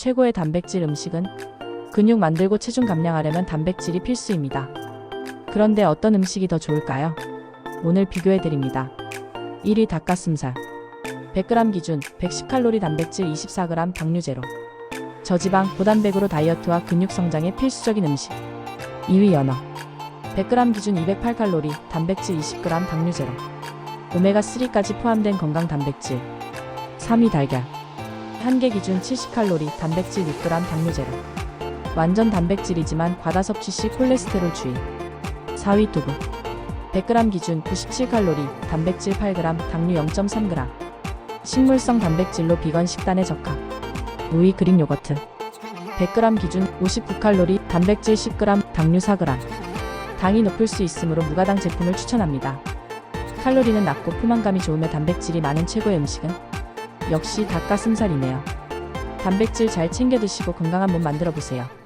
최고의 단백질 음식은 근육 만들고 체중 감량하려면 단백질이 필수입니다. 그런데 어떤 음식이 더 좋을까요? 오늘 비교해 드립니다. 1위 닭가슴살. 100g 기준 110칼로리 단백질 24g 당류 제로. 저지방 고단백으로 다이어트와 근육 성장에 필수적인 음식. 2위 연어. 100g 기준 208칼로리 단백질 20g 당류 제로. 오메가3까지 포함된 건강 단백질. 3위 달걀. 한개 기준 70칼로리 단백질 6g 당류 제로. 완전 단백질이지만 과다 섭취 시 콜레스테롤 주의. 4위 두부. 100g 기준 97칼로리, 단백질 8g, 당류 0.3g. 식물성 단백질로 비건 식단에 적합. 5위 그릭 요거트. 100g 기준 59칼로리, 단백질 10g, 당류 4g. 당이 높을 수 있으므로 무가당 제품을 추천합니다. 칼로리는 낮고 포만감이 좋으며 단백질이 많은 최고의 음식은 역시 닭가슴살이네요. 단백질 잘 챙겨 드시고 건강한 몸 만들어 보세요.